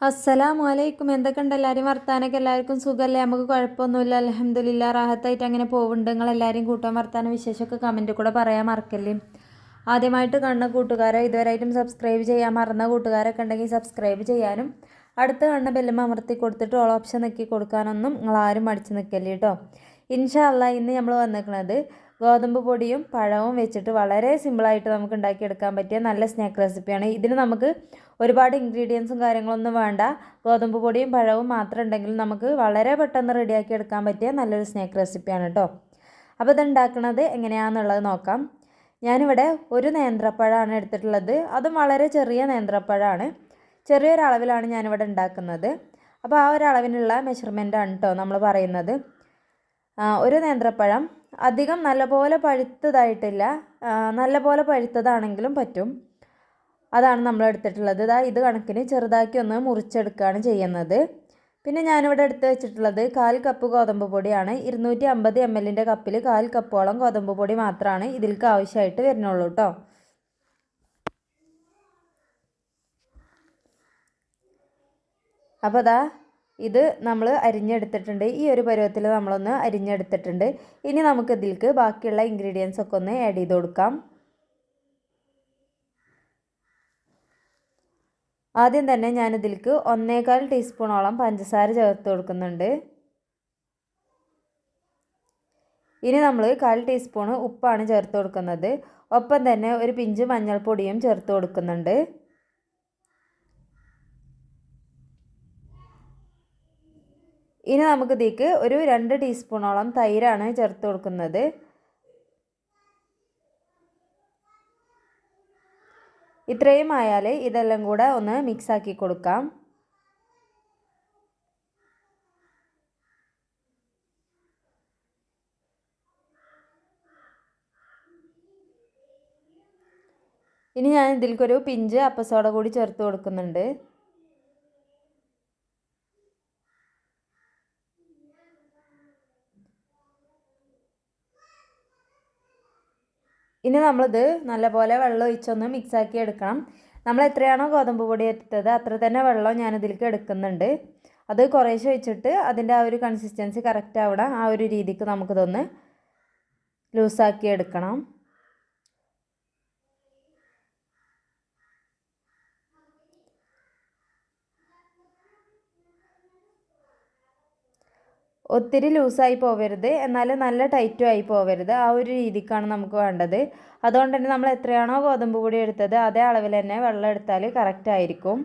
അസ്സലാമു അലൈക്കും എന്തൊക്കെയുണ്ട്? എല്ലാവരും വർത്താനൊക്കെ? എല്ലാവർക്കും സുഖമല്ലേ നമുക്ക് കുഴപ്പമൊന്നുമില്ല. അലഹമ്മദില്ല റാഹത്തായിട്ട് അങ്ങനെ പോകുന്നുണ്ട്. നിങ്ങൾ എല്ലാവരും കൂട്ടാൻ വർത്താനം വിശേഷമൊക്കെ കമന്റ് കൂടെ പറയാൻ മറക്കല്ലേ? ആദ്യമായിട്ട് കാണുന്ന കൂട്ടുകാരെ ഇതുവരെയായിട്ടും സബ്സ്ക്രൈബ് ചെയ്യാൻ മറന്ന കൂട്ടുകാരൊക്കെ ഉണ്ടെങ്കിൽ സബ്സ്ക്രൈബ് ചെയ്യാനും അടുത്ത കാണുന്ന ബെല്ലും അമർത്തി കൊടുത്തിട്ട് ഓൾ ഓപ്ഷൻ നിൽക്കി കൊടുക്കാനൊന്നും നിങ്ങൾ ആരും മടിച്ച് നിൽക്കല്ലേ കേട്ടോ ഇൻഷാല്ല ഇന്ന് നമ്മൾ വന്നിരിക്കുന്നത് ഗോതമ്പ് പൊടിയും പഴവും വെച്ചിട്ട് വളരെ സിമ്പിളായിട്ട് നമുക്ക് ഉണ്ടാക്കിയെടുക്കാൻ പറ്റിയ നല്ല സ്നാക്ക് റെസിപ്പിയാണ് ഇതിന് നമുക്ക് ഒരുപാട് ഇൻഗ്രീഡിയൻസും കാര്യങ്ങളൊന്നും വേണ്ട. ഗോതമ്പ് പൊടിയും പഴവും മാത്രം ഉണ്ടെങ്കിൽ നമുക്ക് വളരെ പെട്ടെന്ന് റെഡിയാക്കി എടുക്കാൻ പറ്റിയ നല്ലൊരു സ്നാക്ക് റെസിപ്പിയാണ് കേട്ടോ അപ്പോൾ ഇത് ഉണ്ടാക്കുന്നത് എങ്ങനെയാണെന്നുള്ളത് നോക്കാം. ഞാനിവിടെ ഒരു നേന്ത്രപ്പഴമാണ് എടുത്തിട്ടുള്ളത്. അതും വളരെ ചെറിയ നേന്ത്രപ്പഴമാണ് ചെറിയൊരളവിലാണ് ഞാനിവിടെ ഉണ്ടാക്കുന്നത്. അപ്പോൾ ആ ഒരളവിനുള്ള അളവിനുള്ള ആണ് കേട്ടോ നമ്മൾ പറയുന്നത്. ഒരു നേന്ത്രപ്പഴം. അധികം നല്ലപോലെ പഴുത്തതായിട്ടില്ല. നല്ലപോലെ പഴുത്തതാണെങ്കിലും പറ്റും. അതാണ് നമ്മൾ എടുത്തിട്ടുള്ളത്. ഇതാ ഇത് കണക്കിന് ചെറുതാക്കി ഒന്ന് മുറിച്ചെടുക്കുകയാണ് ചെയ്യുന്നത്. പിന്നെ ഞാനിവിടെ എടുത്ത് വെച്ചിട്ടുള്ളത് കാൽ കപ്പ് ഗോതമ്പ് പൊടിയാണ്. ഇരുന്നൂറ്റി അമ്പത് എം എല്ലിന്റെ കപ്പിൽ കാൽ കപ്പോളം ഗോതമ്പ് പൊടി മാത്രമാണ് ഇതിലേക്ക് ആവശ്യമായിട്ട് വരുന്നുള്ളൂ കേട്ടോ അപ്പോൾ അതാ ഇത് നമ്മൾ അരിഞ്ഞെടുത്തിട്ടുണ്ട്. ഈ ഒരു പരുവത്തിൽ നമ്മളൊന്ന് അരിഞ്ഞെടുത്തിട്ടുണ്ട്. ഇനി നമുക്ക് ഇതിലേക്ക് ബാക്കിയുള്ള ഇൻഗ്രീഡിയൻസ് ഒക്കെ ഒന്ന് ആഡ് ചെയ്ത് കൊടുക്കാം. ആദ്യം തന്നെ ഞാനിതിലേക്ക് ഒന്നേകാൽ ടീസ്പൂണോളം പഞ്ചസാര ചേർത്ത് കൊടുക്കുന്നുണ്ട്. ഇനി നമ്മൾ കാൽ ടീസ്പൂണ് ഉപ്പാണ് ചേർത്ത് കൊടുക്കുന്നത്. ഒപ്പം തന്നെ ഒരു പിഞ്ച് മഞ്ഞൾപ്പൊടിയും ചേർത്ത് കൊടുക്കുന്നുണ്ട്. ഇനി നമുക്ക് ഇതിലേക്ക് ഒരു രണ്ട് ടീസ്പൂണോളം തൈരാണ് ചേർത്ത് കൊടുക്കുന്നത്. ഇത്രയും ആയാൽ ഇതെല്ലാം കൂടെ ഒന്ന് മിക്സാക്കി കൊടുക്കാം. ഇനി ഞാൻ ഇതിലേക്കൊരു പിഞ്ച് അപ്പസോട കൂടി ചേർത്ത് കൊടുക്കുന്നുണ്ട്. ഇനി നമ്മളിത് നല്ലപോലെ വെള്ളം ഒഴിച്ചൊന്ന് മിക്സാക്കി എടുക്കണം. നമ്മൾ എത്രയാണോ ഗോതമ്പ് പൊടി എടുത്തത് അത്ര തന്നെ വെള്ളം ഞാനിതിലേക്ക് എടുക്കുന്നുണ്ട്. അത് കുറേശ്ശെ വെച്ചിട്ട് അതിന്റെ ആ ഒരു കൺസിസ്റ്റൻസി കറക്റ്റ് ആവണം ആ ഒരു രീതിക്ക് നമുക്കിതൊന്ന് ലൂസാക്കി എടുക്കണം. ഒത്തിരി ലൂസായി പോവരുത്. എന്നാൽ നല്ല ടൈറ്റും ആയി പോവരുത്. ആ ഒരു രീതിക്കാണ് നമുക്ക് വേണ്ടത്. അതുകൊണ്ട് തന്നെ നമ്മൾ എത്രയാണോ ഗോതമ്പ് പൊടി എടുത്തത് അതേ അളവിൽ തന്നെ വെള്ളം എടുത്താൽ കറക്റ്റ് ആയിരിക്കും.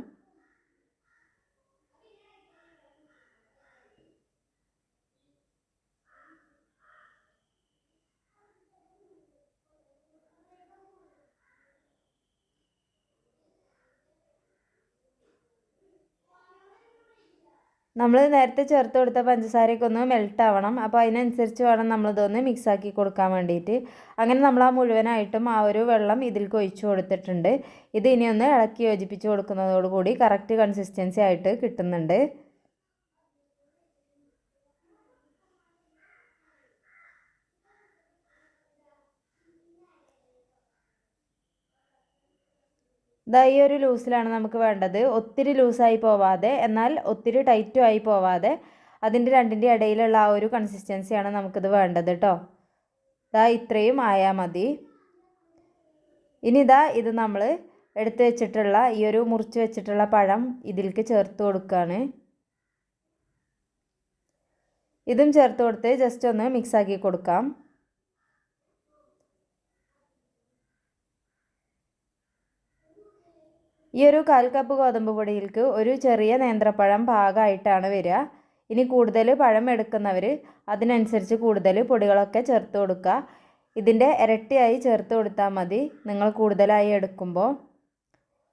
നമ്മൾ നേരത്തെ ചേർത്ത് കൊടുത്ത പഞ്ചസാരയൊക്കെ ഒന്ന് മെൽറ്റ് ആവണം. അപ്പോൾ അതിനനുസരിച്ച് വേണം നമ്മളിതൊന്ന് മിക്സാക്കി കൊടുക്കാൻ വേണ്ടിയിട്ട് അങ്ങനെ നമ്മൾ ആ മുഴുവനായിട്ടും ആ ഒരു വെള്ളം ഇതിൽ ഒഴിച്ചു കൊടുത്തിട്ടുണ്ട്. ഇത് ഇനി ഒന്ന് ഇളക്കി യോജിപ്പിച്ച് കൊടുക്കുന്നതോടുകൂടി കറക്റ്റ് കൺസിസ്റ്റൻസി ആയിട്ട് കിട്ടുന്നുണ്ട്. ഇതാ ഈ ഒരു ലൂസിലാണ് നമുക്ക് വേണ്ടത്. ഒത്തിരി ലൂസായി പോവാതെ എന്നാൽ ഒത്തിരി ടൈറ്റും ആയി പോവാതെ അതിന്റെ രണ്ടിന്റെ ഇടയിലുള്ള ആ ഒരു കൺസിസ്റ്റൻസിയാണ് നമുക്കിത് വേണ്ടത് കേട്ടോ ദാ ഇത്രയും ആയാൽ മതി. ഇനി ഇതാ ഇത് നമ്മൾ എടുത്തു വെച്ചിട്ടുള്ള ഈ ഒരു മുറിച്ച് വെച്ചിട്ടുള്ള പഴം ഇതിലേക്ക് ചേർത്ത് കൊടുക്കുകയാണ് ഇതും ചേർത്ത് കൊടുത്ത് ജസ്റ്റ് ഒന്ന് മിക്സാക്കി കൊടുക്കാം. ഈ ഒരു കാൽ കപ്പ് ഗോതമ്പ് പൊടിയിലേക്ക് ഒരു ചെറിയ നേന്ത്രപ്പഴം പാകമായിട്ടാണ് വരിക. ഇനി കൂടുതൽ പഴം എടുക്കുന്നവർ അതിനനുസരിച്ച് കൂടുതൽ പൊടികളൊക്കെ ചേർത്ത് കൊടുക്കുക. ഇതിന്റെ ഇരട്ടിയായി ചേർത്ത് കൊടുത്താൽ മതി. നിങ്ങൾ കൂടുതലായി എടുക്കുമ്പോൾ.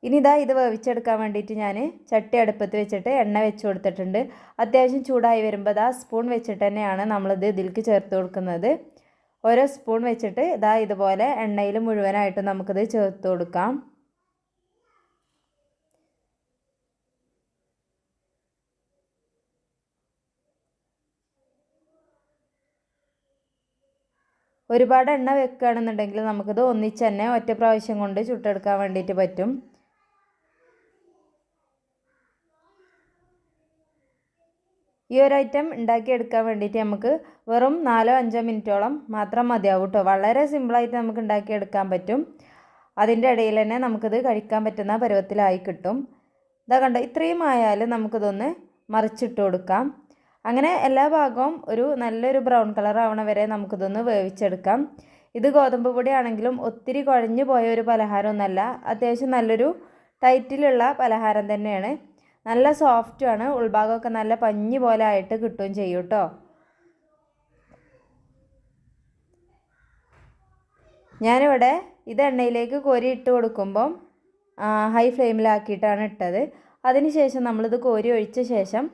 ഇനി ഇതാ ഇത് വേവിച്ചെടുക്കാൻ വേണ്ടിയിട്ട് ഞാൻ ചട്ടി അടുപ്പത്ത് വെച്ചിട്ട് എണ്ണ വെച്ച് കൊടുത്തിട്ടുണ്ട്. അത്യാവശ്യം ചൂടായി വരുമ്പോൾ ഇതാ സ്പൂൺ വെച്ചിട്ട് തന്നെയാണ് നമ്മളിത് ഇതിലേക്ക് ചേർത്ത് കൊടുക്കുന്നത്. ഓരോ സ്പൂൺ വെച്ചിട്ട് ഇതാ ഇതുപോലെ എണ്ണയിൽ മുഴുവനായിട്ട് നമുക്കിത് ചേർത്ത് കൊടുക്കാം. ഒരുപാട് എണ്ണ വെക്കുകയാണെന്നുണ്ടെങ്കിൽ നമുക്കിത് ഒന്നിച്ച് തന്നെ ഒറ്റ പ്രാവശ്യം കൊണ്ട് ചുട്ടെടുക്കാൻ വേണ്ടിയിട്ട് പറ്റും. ഈ ഒരു ഐറ്റം ഉണ്ടാക്കിയെടുക്കാൻ വേണ്ടിയിട്ട് നമുക്ക് വെറും നാലോ അഞ്ചോ മിനിറ്റോളം മാത്രം മതിയാവും കേട്ടോ. വളരെ സിമ്പിളായിട്ട് നമുക്ക് ഉണ്ടാക്കിയെടുക്കാൻ പറ്റും. അതിന്റെ ഇടയിൽ തന്നെ നമുക്കിത് കഴിക്കാൻ പറ്റുന്ന പരുവത്തിലായി കിട്ടും. ഇതാ കണ്ടോ ഇത്രയും ആയാലും നമുക്കിതൊന്ന് മറിച്ചിട്ട് കൊടുക്കാം. അങ്ങനെ എല്ലാ ഭാഗവും ഒരു നല്ലൊരു ബ്രൗൺ കളർ ആവണ വരെ നമുക്കിതൊന്ന് വേവിച്ചെടുക്കാം. ഇത് ഗോതമ്പ് പൊടിയാണെങ്കിലും ഒത്തിരി കുഴഞ്ഞു പോയ ഒരു പലഹാരമൊന്നുമല്ല അത്യാവശ്യം നല്ലൊരു ടൈറ്റിലുള്ള പലഹാരം തന്നെയാണ്. നല്ല സോഫ്റ്റുമാണ് ഉൾഭാഗമൊക്കെ നല്ല പഞ്ഞി പോലെ ആയിട്ട് കിട്ടുകയും ചെയ്യും കേട്ടോ ഞാനിവിടെ ഇത് എണ്ണയിലേക്ക് കോരി ഇട്ട് കൊടുക്കുമ്പം ഹൈ ഫ്ലെയിമിലാക്കിയിട്ടാണ് ഇട്ടത്. അതിനുശേഷം നമ്മളിത് കോരി ഒഴിച്ച ശേഷം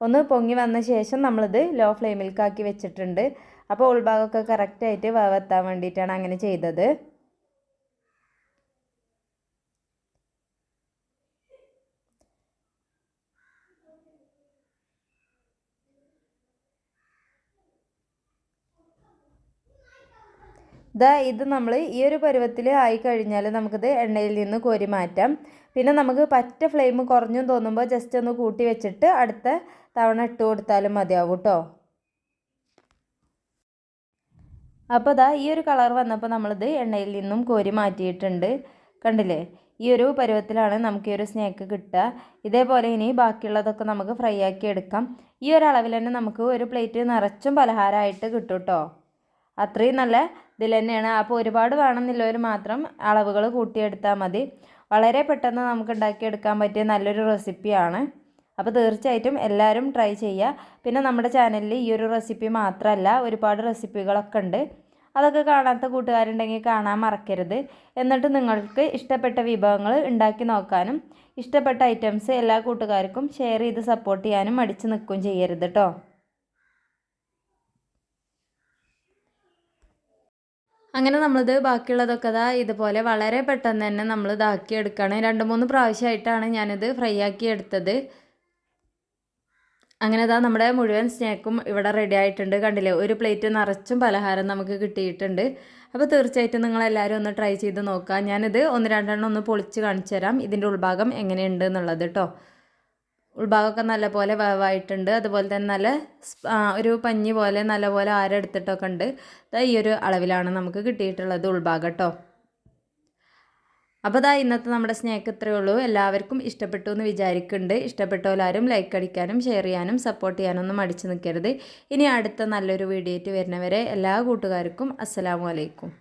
ഒന്ന് പൊങ്ങി വന്ന ശേഷം നമ്മളിത് ലോ ഫ്ലെയിമിലേക്കാക്കി വെച്ചിട്ടുണ്ട്. അപ്പോൾ ഉൾഭാഗമൊക്കെ കറക്റ്റായിട്ട് വേവെത്താൻ വേണ്ടിയിട്ടാണ് അങ്ങനെ ചെയ്തത്. ഇതാ ഇത് നമ്മൾ ഈ ഒരു പരുവത്തിൽ ആയി കഴിഞ്ഞാൽ നമുക്കിത് എണ്ണയിൽ നിന്ന് കോരി മാറ്റാം. പിന്നെ നമുക്ക് പറ്റ ഫ്ലെയിം കുറഞ്ഞും തോന്നുമ്പോൾ ജസ്റ്റ് ഒന്ന് കൂട്ടി വെച്ചിട്ട് അടുത്ത തവണ ഇട്ട് കൊടുത്താലും മതിയാവും കേട്ടോ അപ്പോൾ ദാ ഈ ഒരു കളർ വന്നപ്പോൾ നമ്മളിത് എണ്ണയിൽ നിന്നും കോരി മാറ്റിയിട്ടുണ്ട്. കണ്ടില്ലേ? ഈ ഒരു പരുവത്തിലാണ് നമുക്ക് ഈ ഒരു സ്നേക്ക് കിട്ടുക. ഇതേപോലെ ഇനി ബാക്കിയുള്ളതൊക്കെ നമുക്ക് ഫ്രൈ ആക്കി എടുക്കാം. ഈ ഒരു അളവിൽ തന്നെ നമുക്ക് ഒരു പ്ലേറ്റ് നിറച്ചും പലഹാരമായിട്ട് കിട്ടും കേട്ടോ അത്രയും നല്ല ഇതിൽ തന്നെയാണ് അപ്പോൾ ഒരുപാട് വേണമെന്നുള്ളവർ മാത്രം അളവുകൾ കൂട്ടിയെടുത്താൽ മതി. വളരെ പെട്ടെന്ന് നമുക്ക് ഉണ്ടാക്കിയെടുക്കാൻ പറ്റിയ നല്ലൊരു റെസിപ്പിയാണ്. അപ്പോൾ തീർച്ചയായിട്ടും എല്ലാവരും ട്രൈ ചെയ്യുക. പിന്നെ നമ്മുടെ ചാനലിൽ ഈ ഒരു റെസിപ്പി മാത്രമല്ല ഒരുപാട് റെസിപ്പികളൊക്കെ ഉണ്ട്. അതൊക്കെ കാണാത്ത കൂട്ടുകാരുണ്ടെങ്കിൽ കാണാൻ മറക്കരുത്. എന്നിട്ട് നിങ്ങൾക്ക് ഇഷ്ടപ്പെട്ട വിഭവങ്ങൾ ഉണ്ടാക്കി നോക്കാനും ഇഷ്ടപ്പെട്ട ഐറ്റംസ് എല്ലാ കൂട്ടുകാർക്കും ഷെയർ ചെയ്ത് സപ്പോർട്ട് ചെയ്യാനും മടിച്ച് നിൽക്കുകയും ചെയ്യരുത് കേട്ടോ അങ്ങനെ നമ്മളിത് ബാക്കിയുള്ളതൊക്കെ ഇതാ ഇതുപോലെ വളരെ പെട്ടെന്ന് തന്നെ നമ്മൾ ഇതാക്കി എടുക്കണം രണ്ട് മൂന്ന് പ്രാവശ്യമായിട്ടാണ് ഞാനിത് ഫ്രൈ ആക്കി എടുത്തത്. അങ്ങനെ ഇതാ നമ്മുടെ മുഴുവൻ സ്നാക്കും ഇവിടെ റെഡി ആയിട്ടുണ്ട്. കണ്ടില്ലേ? ഒരു പ്ലേറ്റ് നിറച്ചും പലഹാരം നമുക്ക് കിട്ടിയിട്ടുണ്ട്. അപ്പോൾ തീർച്ചയായിട്ടും നിങ്ങളെല്ലാവരും ഒന്ന് ട്രൈ ചെയ്ത് നോക്കുക. ഞാനിത് ഒന്ന് രണ്ടെണ്ണം ഒന്ന് പൊളിച്ച് കാണിച്ചു തരാം ഇതിന്റെ ഉൾഭാഗം എങ്ങനെയുണ്ട് എന്നുള്ളത് കേട്ടോ ഉൾഭാഗമൊക്കെ നല്ലപോലെ വേവായിട്ടുണ്ട്. അതുപോലെ തന്നെ നല്ല ഒരു പഞ്ഞി പോലെ നല്ലപോലെ ആരെടുത്തിട്ടൊക്കെ ഉണ്ട്. ഈ ഒരു അളവിലാണ് നമുക്ക് കിട്ടിയിട്ടുള്ളത് ഉൾഭാഗം കേട്ടോ അപ്പോൾ ഇതാ ഇന്നത്തെ നമ്മുടെ സ്നാക്ക് ഇത്രയേ ഉള്ളൂ. എല്ലാവർക്കും ഇഷ്ടപ്പെട്ടു എന്ന് വിചാരിക്കുന്നുണ്ട്. ഇഷ്ടപ്പെട്ടവരാരും ലൈക്ക് അടിക്കാനും ഷെയർ ചെയ്യാനും സപ്പോർട്ട് ചെയ്യാനൊന്നും അടിച്ചു നിൽക്കരുത് ഇനി അടുത്ത നല്ലൊരു വീഡിയോയിട്ട് വരുന്നവരെ എല്ലാ കൂട്ടുകാർക്കും അസ്സലാമു അലൈക്കും.